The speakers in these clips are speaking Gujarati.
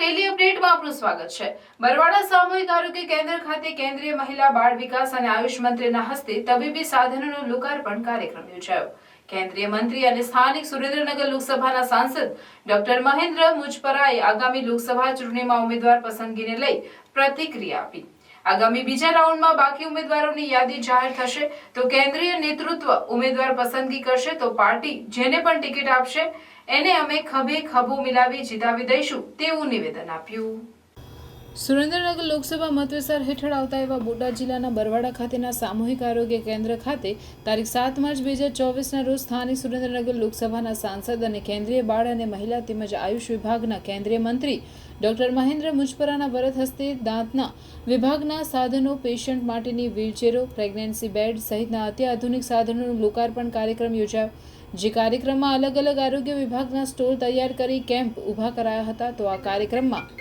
ડેલી અપડેટમાં આપનું સ્વાગત છે. બરવાડા સામૂહિક આરોગ્ય કેન્દ્ર ખાતે કેન્દ્રીય મહિલા બાળ વિકાસ અને આયુષ મંત્રીના હસ્તે તબીબી સાધનોનું લોકાર્પણ કાર્યક્રમ યોજાયો. કેન્દ્રીય મંત્રી અને સ્થાનિક સુરેન્દ્રનગર લોકસભાના સાંસદ ડોક્ટર મહેન્દ્ર મુજપરાએ આગામી લોકસભા ચૂંટણીમાં ઉમેદવાર પસંદગીને લઈ પ્રતિક્રિયા આપી. આગામી બીજા રાઉન્ડમાં બાકી ઉમેદવારોની યાદી જાહેર થશે. તો કેન્દ્રીય નેતૃત્વ ઉમેદવાર પસંદગી કરશે તો પાર્ટી જેને પણ ટિકિટ આપશે, એને અમે ખભે ખભો મિલાવી જીતાવી દઈશું તેવું નિવેદન આપ્યું. સુરેન્દ્રનગર લોકસભા મતવિસ્તાર હેઠળ આવતા એવા બોટાદ જિલ્લાના બરવાડા ખાતેના સામૂહિક આરોગ્ય કેન્દ્ર ખાતે તારીખ સાત માર્ચ બે હજાર ચોવીસના રોજ સ્થાનિક સુરેન્દ્રનગર લોકસભાના સાંસદ અને કેન્દ્રીય બાળ અને મહિલા તેમજ આયુષ વિભાગના કેન્દ્રીય મંત્રી ડોક્ટર મહેન્દ્ર મુજપરાના વરદ હસ્તે દાંતના વિભાગના સાધનો, પેશન્ટ માટેની વ્હીલચેરો, પ્રેગ્નન્સી બેડ સહિતના અત્યાધુનિક સાધનોનું લોકાર્પણ કાર્યક્રમ યોજાયો. જે કાર્યક્રમમાં અલગ અલગ આરોગ્ય વિભાગના સ્ટોલ તૈયાર કરી કેમ્પ ઊભા કરાયા હતા. તો આ કાર્યક્રમમાં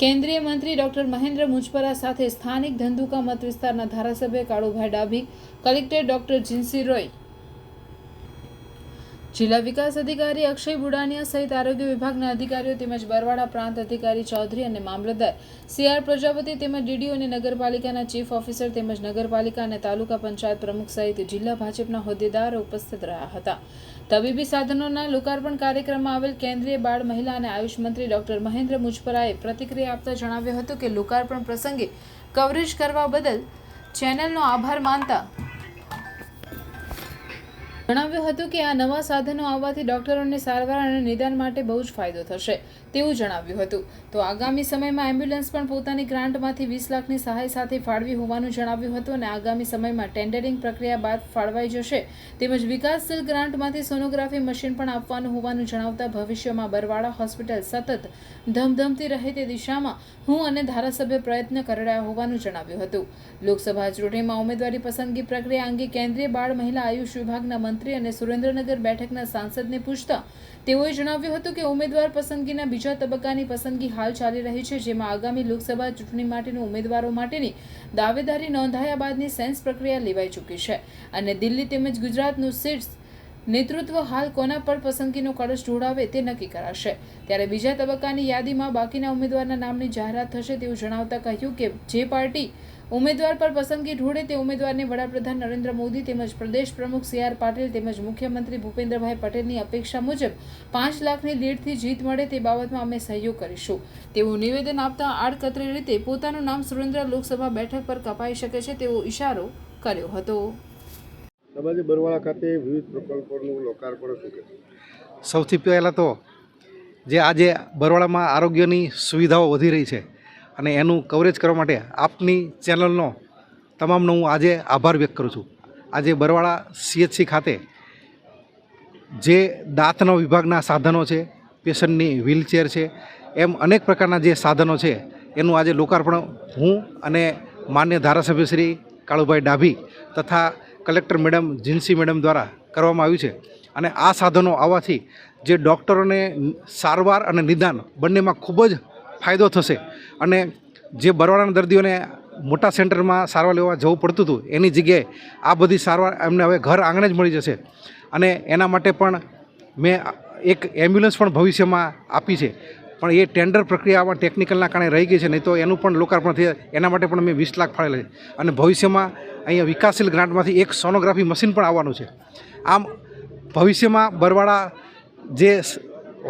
કેન્દ્રીય મંત્રી ડોક્ટર મહેન્દ્ર મુજપરા સાથે સ્થાનિક ધંધુકા મત વિસ્તારના ધારાસભ્ય કાળુભાઈ ડાભી, કલેક્ટર ડોક્ટર જીનસી રોય જિલ્લા વિકાસ અધિકારી અક્ષય બુડાનિયા સહિત આરોગ્ય વિભાગના અધિકારીઓ તેમજ બરવાડા પ્રાંત અધિકારી ચૌધરી અને મામલતદાર, સીઆર પ્રજાપતિ તેમજ ડીડીઓ અને નગરપાલિકાના ચીફ ઓફિસર તેમજ નગરપાલિકા અને તાલુકા પંચાયત પ્રમુખ સહિત જિલ્લા ભાજપના હોદ્દેદારો ઉપસ્થિત રહ્યા હતા. તબીબી સાધનોના લોકાર્પણ કાર્યક્રમમાં આવેલ કેન્દ્રીય બાળ મહિલા અને આયુષ મંત્રી ડોક્ટર મહેન્દ્ર મુજપરાએ પ્રતિક્રિયા આપતા જણાવ્યું હતું કે લોકાર્પણ પ્રસંગે કવરેજ કરવા બદલ ચેનલનો આભાર માનતા જણાવ્યું હતું કે આ નવા સાધનો આવવાથી ડોક્ટરોને સારવાર અને નિદાન માટે બહુ જ ફાયદો થશે, તેવું જણાવ્યું હતું. તો આગામી સમયમાં એમ્બ્યુલન્સ પણ પોતાની ગ્રાન્ટમાંથી વીસ લાખની સહાય સાથે ફાળવી હોવાનું જણાવ્યું હતું અને આગામી સમયમાં ટેન્ડરિંગ પ્રક્રિયા બાદ ફાળવાઈ જશે. તેમજ વિકાસશીલ ગ્રાન્ટમાંથી સોનોગ્રાફી મશીન પણ આપવાનું હોવાનું જણાવતા ભવિષ્યમાં બરવાડા હોસ્પિટલ સતત ધમધમતી રહે તે દિશામાં હું અને ધારાસભ્ય પ્રયત્ન કરી રહ્યા હોવાનું જણાવ્યું હતું. લોકસભા ચૂંટણીમાં ઉમેદવારી પસંદગી પ્રક્રિયા અંગે કેન્દ્રીય બાળ મહિલા આયુષ વિભાગના મંત્રી અને સુરેન્દ્રનગર બેઠકના સાંસદને પૂછતા તેઓએ જણાવ્યું હતું કે ઉમેદવાર પસંદગીના બીજા તબક્કાની પસંદગી હાલ ચાલી રહી છે, જેમાં આગામી લોકસભા ચૂંટણી માટેની ઉમેદવારો માટેની દાવેદારી નોંધાયા બાદની સેન્સ પ્રક્રિયા લેવાઈ ચૂકી છે અને દિલ્હી તેમજ ગુજરાતનું સીટ્સ નેતૃત્વ હાલ કોના પર પસંદગીનો કળશ ઢોળાવે તે નક્કી કરાશે. ત્યારે બીજા તબક્કાની યાદીમાં બાકીના ઉમેદવારના નામની જાહેરાત થશે તેવું જણાવતા કહ્યું કે જે પાર્ટી ઉમેદવાર પર પસંદગી ઢોળે તે ઉમેદવારને વડાપ્રધાન નરેન્દ્ર મોદી તેમજ પ્રદેશ પ્રમુખ સી આર પાટીલ તેમજ મુખ્યમંત્રી ભૂપેન્દ્રભાઈ પટેલની અપેક્ષા મુજબ પાંચ લાખની લીડથી જીત મળે તે બાબતમાં અમે સહયોગ કરીશું. તેવું નિવેદન આપતા આડકતરી રીતે પોતાનું નામ સુરેન્દ્ર લોકસભા બેઠક પર કપાઈ શકે છે તેવો ઇશારો કર્યો હતો. તમારી બરવાળા ખાતે વિવિધ પ્રકલ્પોનું લોકાર્પણ શું સૌથી પહેલાં તો જે આજે બરવાડામાં આરોગ્યની સુવિધાઓ વધી રહી છે અને એનું કવરેજ કરવા માટે આપની ચેનલનો તમામનો હું આજે આભાર વ્યક્ત કરું છું. આજે બરવાડા સીએચસી ખાતે જે દાંતના વિભાગના સાધનો છે, પેશન્ટની વ્હીલચેર છે, એમ અનેક પ્રકારના જે સાધનો છે, એનું આજે લોકાર્પણ હું અને માન્ય ધારાસભ્ય શ્રી કાળુભાઈ ડાભી તથા કલેક્ટર મેડમ, જીન્સી મેડમ દ્વારા કરવામાં આવ્યું છે. અને આ સાધનો આવવાથી જે ડૉક્ટરોને સારવાર અને નિદાન બંનેમાં ખૂબ જ ફાયદો થશે અને જે બરવાડાના દર્દીઓને મોટા સેન્ટરમાં સારવાર લેવા જવું પડતું હતું, એની જગ્યાએ આ બધી સારવાર એમને હવે ઘર આંગણે જ મળી જશે. અને એના માટે પણ મેં એક એમ્બ્યુલન્સ પણ ભવિષ્યમાં આપી છે. પણ એ ટેન્ડર પ્રક્રિયામાં ટેકનિકલના કારણે રહી ગઈ છે, નહીં તો એનું પણ લોકાર્પણ થઈ એના માટે પણ મેં વીસ લાખ ફાળેલા છે. અને ભવિષ્યમાં અહીંયા વિકાસશીલ ગ્રાન્ટમાંથી એક સોનોગ્રાફી મશીન પણ આવવાનું છે. આમ ભવિષ્યમાં બરવાળા જે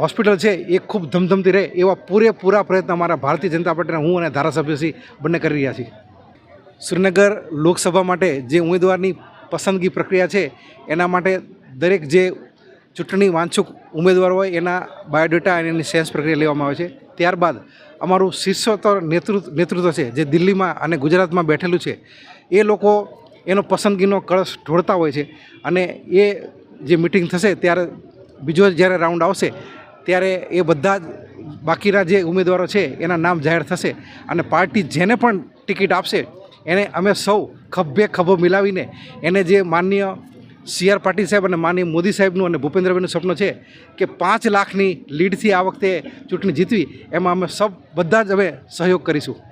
હોસ્પિટલ છે, એ ખૂબ ધમધમતી રહે એવા પૂરેપૂરા પ્રયત્ન અમારા ભારતીય જનતા પાર્ટીના હું અને ધારાસભ્યશ્રી બંને કરી રહ્યા છીએ. શ્રીનગર લોકસભા માટે જે ઉમેદવારની પસંદગી પ્રક્રિયા છે, એના માટે દરેક જે ચૂંટણી વાંછુક ઉમેદવાર હોય એના બાયોડેટા અને એની સેન્સ પ્રક્રિયા લેવામાં આવે છે. ત્યારબાદ અમારું શીર્ષોત્તર નેતૃત્વ નેતૃત્વ છે, જે દિલ્હીમાં અને ગુજરાતમાં બેઠેલું છે, એ લોકો એનો પસંદગીનો કળશ ઢોળતા હોય છે અને એ જે મિટિંગ થશે ત્યારે બીજો જ્યારે રાઉન્ડ આવશે ત્યારે એ બધા જ બાકીના જે ઉમેદવારો છે એના નામ જાહેર થશે અને પાર્ટી જેને પણ ટિકિટ આપશે એને અમે સૌ ખભે ખભો મિલાવીને એને જે માનનીય સી આર પાટીલ સાહેબ અને માનીય મોદી સાહેબનું અને ભૂપેન્દ્રભાઈનું સપનું છે કે પાંચ લાખની લીડથી આ વખતે ચૂંટણી જીતવી. એમાં અમે સૌ બધા જ અમે સહયોગ કરીશું.